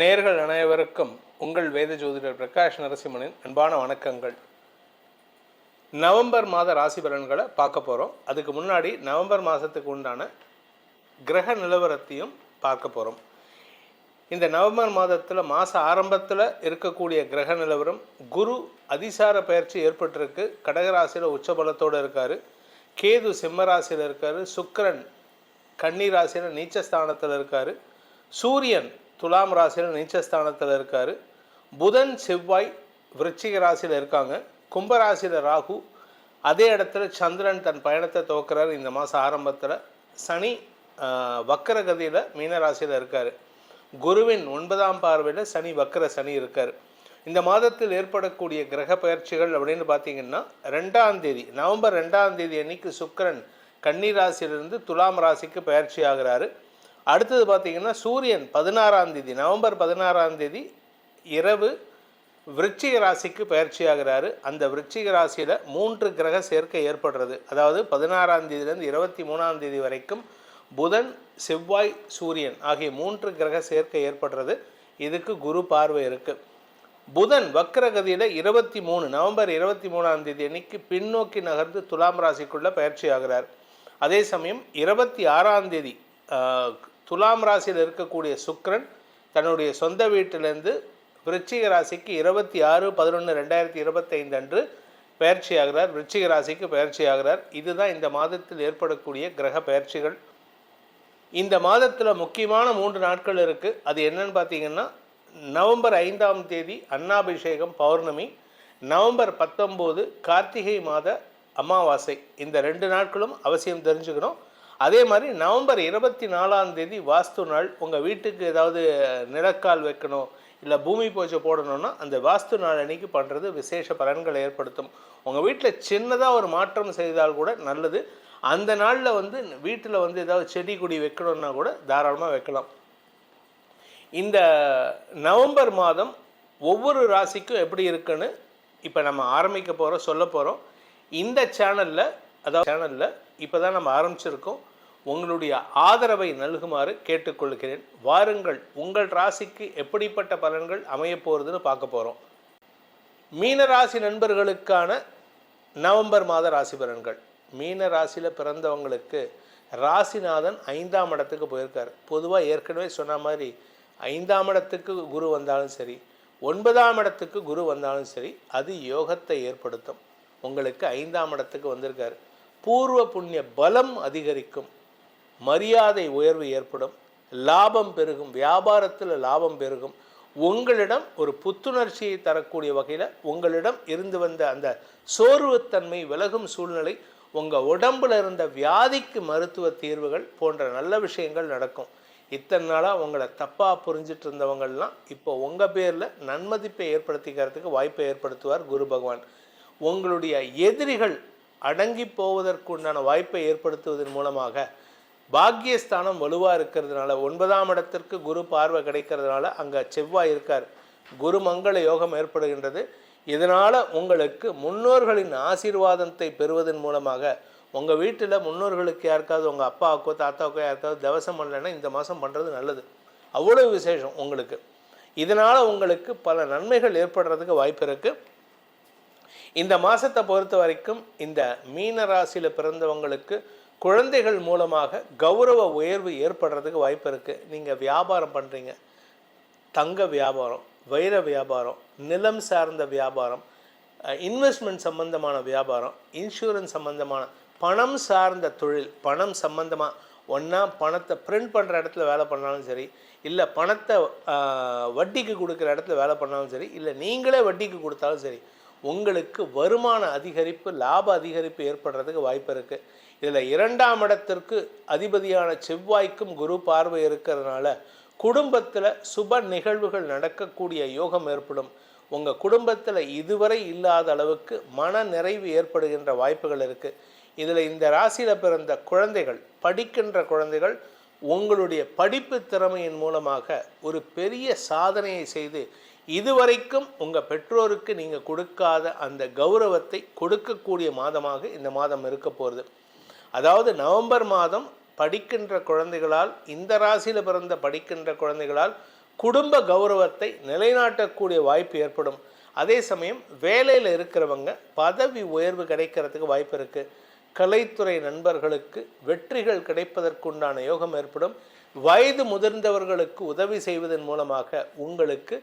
நேர்கள் அனைவருக்கும் உங்கள் வேத ஜோதிடர் பிரகாஷ் நரசிம்மனின் அன்பான வணக்கங்கள். நவம்பர் மாத ராசி பலன்களை பார்க்க போகிறோம் அதுக்கு முன்னாடி நவம்பர் மாதத்துக்கு உண்டான கிரக நிலவரத்தையும் பார்க்க போகிறோம் இந்த நவம்பர் மாதத்தில் மாத ஆரம்பத்தில் இருக்கக்கூடிய கிரக நிலவரம் குரு அதிசார பயிற்சி ஏற்பட்டிருக்கு. கடகராசியில் உச்சபலத்தோடு இருக்கார். கேது சிம்மராசியில் இருக்கார். சுக்கிரன் கன்னி ராசியில் நீச்சஸ்தானத்தில் இருக்கார். சூரியன் துலாம் ராசியில் நீச்சஸ்தானத்தில் இருக்கார். புதன் செவ்வாய் விருச்சிக ராசியில் இருக்காங்க. கும்பராசியில் ராகு அதே இடத்துல சந்திரன் தன் பயணத்தை துவக்கிறார் இந்த மாதம் ஆரம்பத்தில். சனி வக்கரகதியில் மீனராசியில் இருக்கார். குருவின் ஒன்பதாம் பார்வையில் சனி வக்கர சனி இருக்கார். இந்த மாதத்தில் ஏற்படக்கூடிய கிரக பயிற்சிகள் அப்படின்னு பார்த்தீங்கன்னா ரெண்டாம் தேதி நவம்பர் ரெண்டாம் தேதி அன்னைக்கு சுக்கரன் கன்னி ராசியிலிருந்து துலாம் ராசிக்கு பயிற்சி ஆகிறாரு. அடுத்தது பார்த்தீங்கன்னா சூரியன் பதினாறாம் தேதி நவம்பர் பதினாறாம் தேதி இரவு விருச்சிக ராசிக்கு பயிற்சி ஆகிறாரு அந்த விருச்சிக ராசியில் மூன்று கிரக சேர்க்கை ஏற்படுறது. அதாவது பதினாறாம் தேதியிலேருந்து இருபத்தி மூணாம் தேதி வரைக்கும் புதன் செவ்வாய் சூரியன் ஆகிய மூன்று கிரக சேர்க்கை ஏற்படுறது. இதுக்கு குரு பார்வை இருக்குது புதன் வக்ரகதியில் இருபத்தி மூணு நவம்பர் இருபத்தி மூணாம் தேதி அன்னைக்கு பின்னோக்கி நகர்ந்து துலாம் ராசிக்குள்ளே பயிற்சி ஆகிறார் அதே சமயம் இருபத்தி ஆறாம் தேதி துலாம் ராசியில் இருக்கக்கூடிய சுக்ரன் தன்னுடைய சொந்த வீட்டிலேருந்து விருச்சிக ராசிக்கு இருபத்தி ஆறு பதினொன்று ரெண்டாயிரத்தி இருபத்தைந்து அன்று பயிற்சியாகிறார் விருச்சிக ராசிக்கு பயிற்சி ஆகிறார். இதுதான் இந்த மாதத்தில் ஏற்படக்கூடிய கிரக பயிற்சிகள். இந்த மாதத்தில் முக்கியமான மூன்று நாட்கள் இருக்குது அது என்னன்னு பார்த்தீங்கன்னா நவம்பர் ஐந்தாம் தேதி அன்னாபிஷேகம் பௌர்ணமி நவம்பர் பத்தொம்போது கார்த்திகை மாத அமாவாசை. இந்த ரெண்டு நாட்களும் அவசியம் தெரிஞ்சுக்கணும். அதே மாதிரி நவம்பர் இருபத்தி நாலாம் தேதி வாஸ்து நாள் உங்கள் வீட்டுக்கு ஏதாவது நிலக்கால் வைக்கணும் இல்லை பூமி பூஜை போடணும்னா அந்த வாஸ்து நாள் அன்னைக்கு பண்ணுறது விசேஷ பலன்களை ஏற்படுத்தும். உங்கள் வீட்டில் சின்னதாக ஒரு மாற்றம் செய்தால் கூட நல்லது. அந்த நாளில் வந்து வீட்டில் வந்து ஏதாவது செடி கொடி வைக்கணும்னா கூட தாராளமாக வைக்கலாம். இந்த நவம்பர் மாதம் ஒவ்வொரு ராசிக்கும் எப்படி இருக்குன்னு இப்போ நம்ம ஆரம்பிக்க போகிறோம் சொல்ல போகிறோம் இந்த சேனலில் அதாவது சேனலில் இப்போ தான் நம்ம ஆரம்பிச்சிருக்கோம். உங்களுடைய ஆதரவை நல்குமாறு கேட்டுக்கொள்கிறேன். வாருங்கள் உங்கள் ராசிக்கு எப்படிப்பட்ட பலன்கள் அமையப் போகிறதுன்னு பார்க்க போகிறோம் மீன ராசி நண்பர்களுக்கான நவம்பர் மாத ராசி பலன்கள். மீன ராசியில் பிறந்தவங்களுக்கு ராசிநாதன் ஐந்தாம் இடத்துக்கு போயிருக்கார். பொதுவாக ஏற்கனவே சொன்ன மாதிரி ஐந்தாம் இடத்துக்கு குரு வந்தாலும் சரி ஒன்பதாம் இடத்துக்கு குரு வந்தாலும் சரி அது யோகத்தை ஏற்படுத்தும். உங்களுக்கு ஐந்தாம் இடத்துக்கு வந்திருக்காரு. பூர்வ புண்ணிய பலம் அதிகரிக்கும். மரியாதை உயர்வு ஏற்படும் லாபம் பெருகும் வியாபாரத்தில் லாபம் பெருகும். உங்களிடம் ஒரு புத்துணர்ச்சியை தரக்கூடிய வகையில் உங்களிடம் இருந்து வந்த அந்த சோர்வுத்தன்மை விலகும் சூழ்நிலை உங்கள் உடம்புல இருந்த வியாதிக்கு மருத்துவ தீர்வுகள் போன்ற நல்ல விஷயங்கள் நடக்கும். இத்தனை நாளாக உங்களை தப்பாக புரிஞ்சிட்டு இருந்தவங்கள்லாம் இப்போ உங்கள் பேரில் நன்மதிப்பை ஏற்படுத்திக்கிறதுக்கு வாய்ப்பை ஏற்படுத்துவார் குரு பகவான். உங்களுடைய எதிரிகள் அடங்கி போவதற்குண்டான வாய்ப்பை ஏற்படுத்துவதன் மூலமாக பாக்கியஸ்தானம் வலுவாக இருக்கிறதுனால ஒன்பதாம் இடத்திற்கு குரு பார்வை கிடைக்கிறதுனால அங்கே செவ்வாய் இருக்கார். குரு மங்கள யோகம் ஏற்படுகின்றது. இதனால் உங்களுக்கு முன்னோர்களின் ஆசீர்வாதத்தை பெறுவதன் மூலமாக உங்கள் வீட்டில் முன்னோர்களுக்கு யாருக்காவது உங்கள் அப்பாவுக்கோ தாத்தாவுக்கோ யாருக்காவது தவசம் பண்ணலைன்னா இந்த மாதம் பண்ணுறது நல்லது. அவ்வளோ விசேஷம் உங்களுக்கு. இதனால் உங்களுக்கு பல நன்மைகள் ஏற்படுறதுக்கு வாய்ப்பு இருக்குது இந்த மாதத்தை பொறுத்த வரைக்கும் இந்த மீன ராசியில் பிறந்தவங்களுக்கு குழந்தைகள் மூலமாக கௌரவ உயர்வு ஏற்படுறதுக்கு வாய்ப்பு இருக்குது நீங்கள் வியாபாரம் பண்ணுறீங்க தங்க வியாபாரம் வைர வியாபாரம் நிலம் சார்ந்த வியாபாரம் இன்வெஸ்ட்மெண்ட் சம்பந்தமான வியாபாரம் இன்சூரன்ஸ் சம்பந்தமான பணம் சார்ந்த தொழில் பணம் சம்பந்தமாக ஒன்றா பணத்தை பிரிண்ட் பண்ணுற இடத்துல வேலை பண்ணாலும் சரி இல்லை பணத்தை வட்டிக்கு கொடுக்குற இடத்துல வேலை பண்ணாலும் சரி இல்லை நீங்களே வட்டிக்கு கொடுத்தாலும் சரி உங்களுக்கு வருமான அதிகரிப்பு லாப அதிகரிப்பு ஏற்படுறதுக்கு வாய்ப்பு இருக்குது இதில் இரண்டாம் இடத்திற்கு அதிபதியான செவ்வாய்க்கும் குரு பார்வை இருக்கிறதுனால குடும்பத்தில் சுப நிகழ்வுகள் நடக்கக்கூடிய யோகம் ஏற்படும். உங்கள் குடும்பத்தில் இதுவரை இல்லாத அளவுக்கு மன நிறைவு ஏற்படுகின்ற வாய்ப்புகள் இருக்குது இதில் இந்த ராசியில் பிறந்த குழந்தைகள் படிக்கின்ற குழந்தைகள் உங்களுடைய படிப்பு திறமையின் மூலமாக ஒரு பெரிய சாதனையை செய்து இதுவரைக்கும் உங்கள் பெற்றோருக்கு நீங்கள் கொடுக்காத அந்த கௌரவத்தை கொடுக்கக்கூடிய மாதமாக இந்த மாதம் இருக்க போகிறது அதாவது நவம்பர் மாதம் படிக்கின்ற குழந்தைகளால் இந்த ராசியில் பிறந்த படிக்கின்ற குழந்தைகளால் குடும்ப கௌரவத்தை நிலைநாட்டக்கூடிய வாய்ப்பு ஏற்படும். அதே சமயம் வேலையில் இருக்கிறவங்க பதவி உயர்வு கிடைக்கிறதுக்கு வாய்ப்பு இருக்குது கலைத்துறை நண்பர்களுக்கு வெற்றிகள் கிடைப்பதற்குண்டான யோகம் ஏற்படும். வயது முதிர்ந்தவர்களுக்கு உதவி செய்வதன் மூலமாக உங்களுக்கு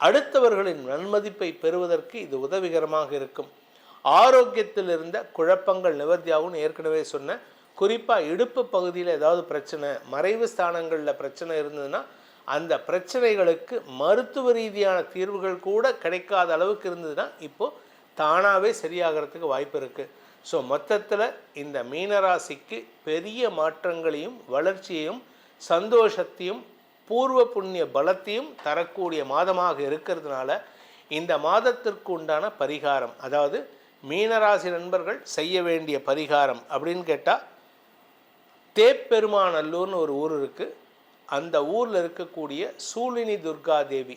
அடுத்தவர்களின் நன்மதிப்பை பெறுவதற்கு இது உதவிகரமாக இருக்கும். ஆரோக்கியத்தில் இருந்த குழப்பங்கள் நிவர்த்தியாகவும் ஏற்கனவே சொன்னேன் குறிப்பாக இடுப்பு பகுதியில் ஏதாவது பிரச்சனை மறைவு ஸ்தானங்களில் பிரச்சனை இருந்ததுன்னா அந்த பிரச்சனைகளுக்கு மருத்துவ ரீதியான தீர்வுகள் கூட கிடைக்காத அளவுக்கு இருந்ததுன்னா இப்போது தானாகவே சரியாகிறதுக்கு வாய்ப்பு இருக்குது ஸோ மொத்தத்தில் இந்த மீனராசிக்கு பெரிய மாற்றங்களையும் வளர்ச்சியையும் சந்தோஷத்தையும் பூர்வ புண்ணிய பலத்தையும் தரக்கூடிய மாதமாக இருக்கிறதுனால இந்த மாதத்திற்கு உண்டான பரிகாரம் அதாவது மீனராசி நண்பர்கள் செய்ய வேண்டிய பரிகாரம் அப்படின்னு கேட்டால் தேப்பெருமாநல்லூர்னு ஒரு ஊர் இருக்குது அந்த ஊரில் இருக்கக்கூடிய சூழினி துர்கா தேவி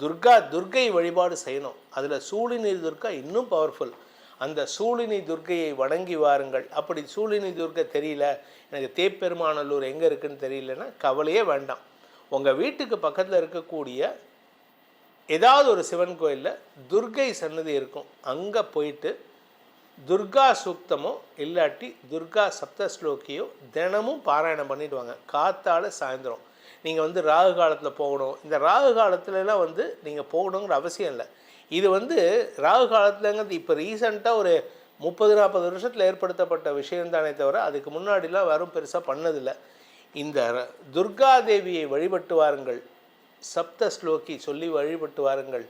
துர்கா துர்கை வழிபாடு செய்யணும். அதில் சூழினி துர்கா இன்னும் பவர்ஃபுல் அந்த சூழினி துர்க்கையை வணங்கி வாருங்கள். அப்படி சூழினி துர்க்கை தெரியல. எனக்கு தேப்பெருமாநல்லூர் எங்கே இருக்குன்னு தெரியலன்னா கவலையே வேண்டாம். உங்கள் வீட்டுக்கு பக்கத்தில் இருக்கக்கூடிய ஏதாவது ஒரு சிவன் கோயிலில் துர்கை சன்னதி இருக்கும். அங்கே போயிட்டு துர்கா சூக்தமோ இல்லாட்டி துர்கா சப்த ஸ்லோக்கியோ தினமும் பாராயணம் பண்ணிட்டு வாங்க. காத்தால சாயந்தரம். நீங்கள் வந்து ராகு காலத்தில் போகணும். இந்த ராகு காலத்துலலாம் வந்து நீங்கள் போகணுங்கிற அவசியம் இல்லை. இது வந்து ராகு காலத்துலங்கிறது இப்போ ரீசண்டாக ஒரு முப்பது நாற்பது வருஷத்தில் ஏற்படுத்தப்பட்ட விஷயம்தானே தவிர அதுக்கு முன்னாடிலாம் வரும் பெருசாக பண்ணதில்லை. இந்த துர்கா தேவியை வழிபட்டு வாருங்கள். சப்த ஸ்லோகி சொல்லி வழிபட்டு வாருங்கள்.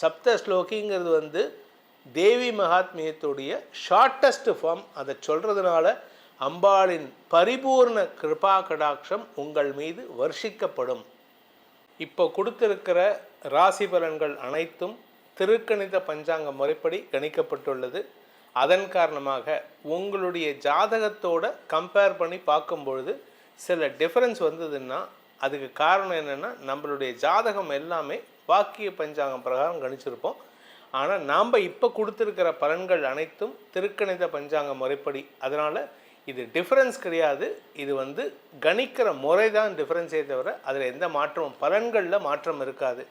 சப்த ஸ்லோகிங்கிறது வந்து தேவி மகாத்மியத்துடைய ஷார்ட்டஸ்ட் ஃபார்ம் அதை சொல்கிறதுனால அம்பாளின் பரிபூர்ண கிருபா கடாட்சம் உங்கள் மீது வர்ஷிக்கப்படும். இப்போ கொடுத்திருக்கிற ராசி பலன்கள் அனைத்தும் திருக்கணித பஞ்சாங்க முறைப்படி கணிக்கப்பட்டுள்ளது. அதன் காரணமாக உங்களுடைய ஜாதகத்தோட கம்பேர் பண்ணி பார்க்கும் பொழுது சில டிஃப்ரென்ஸ் வந்ததுன்னா அதுக்கு காரணம் என்னென்னா நம்மளுடைய ஜாதகம் எல்லாமே வாக்கிய பஞ்சாங்கம் பிரகாரம் கணிச்சிருப்போம். ஆனால் நாம் இப்போ கொடுத்துருக்கிற பலன்கள் அனைத்தும் திருக்கணித பஞ்சாங்க முறைப்படி. அதனால் இது டிஃப்ரென்ஸ் கிடையாது. இது வந்து கணிக்கிற முறை தான் டிஃப்ரென்ஸே தவிர அதில் எந்த மாற்றமும் பலன்களில் மாற்றம் இருக்காது.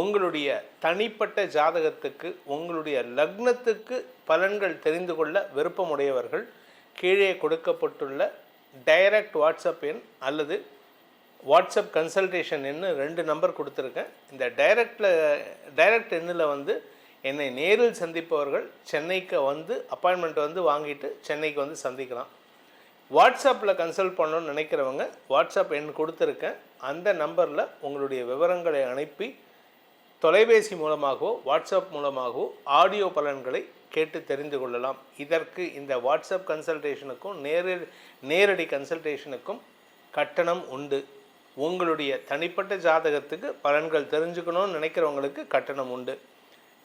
உங்களுடைய தனிப்பட்ட ஜாதகத்துக்கு உங்களுடைய லக்னத்துக்கு பலன்கள் தெரிந்து கொள்ள விருப்பமுடையவர்கள் கீழே கொடுக்கப்பட்டுள்ள டைரக்ட் வாட்ஸ்அப் எண் அல்லது வாட்ஸ்அப் கன்சல்டேஷன் எண்ணு ரெண்டு நம்பர் கொடுத்துருக்கேன். இந்த டைரக்டில் டைரக்ட் எண்ணில் வந்து என்னை நேரில் சந்திப்பவர்கள் சென்னைக்கு வந்து அப்பாயின்மெண்ட் வந்து வாங்கிட்டு சென்னைக்கு வந்து சந்திக்கலாம். வாட்ஸ்அப்பில் கன்சல்ட் பண்ணணும்னு நினைக்கிறவங்க வாட்ஸ்அப் எண் கொடுத்துருக்கேன். அந்த நம்பரில் உங்களுடைய விவரங்களை அனுப்பி தொலைபேசி மூலமாகவோ வாட்ஸ்அப் மூலமாகவோ ஆடியோ பலன்களை கேட்டு தெரிந்து கொள்ளலாம். இதற்கு இந்த வாட்ஸ்அப் கன்சல்டேஷனுக்கும் நேரடி நேரடி கன்சல்டேஷனுக்கும் கட்டணம் உண்டு. உங்களுடைய தனிப்பட்ட ஜாதகத்துக்கு பலன்கள் தெரிஞ்சுக்கணும்னு நினைக்கிறவங்களுக்கு கட்டணம் உண்டு.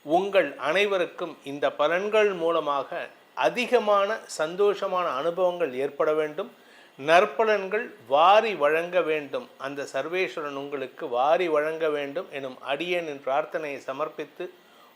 உங்கள் அனைவருக்கும் இந்த பலன்கள் மூலமாக அதிகமான சந்தோஷமான அனுபவங்கள் ஏற்பட வேண்டும். நற்பலன்கள் வாரி வழங்க வேண்டும். அந்த சர்வேஸ்வரன் உங்களுக்கு வாரி வழங்க வேண்டும். எனும் அடியேனின் பிரார்த்தனையை சமர்ப்பித்து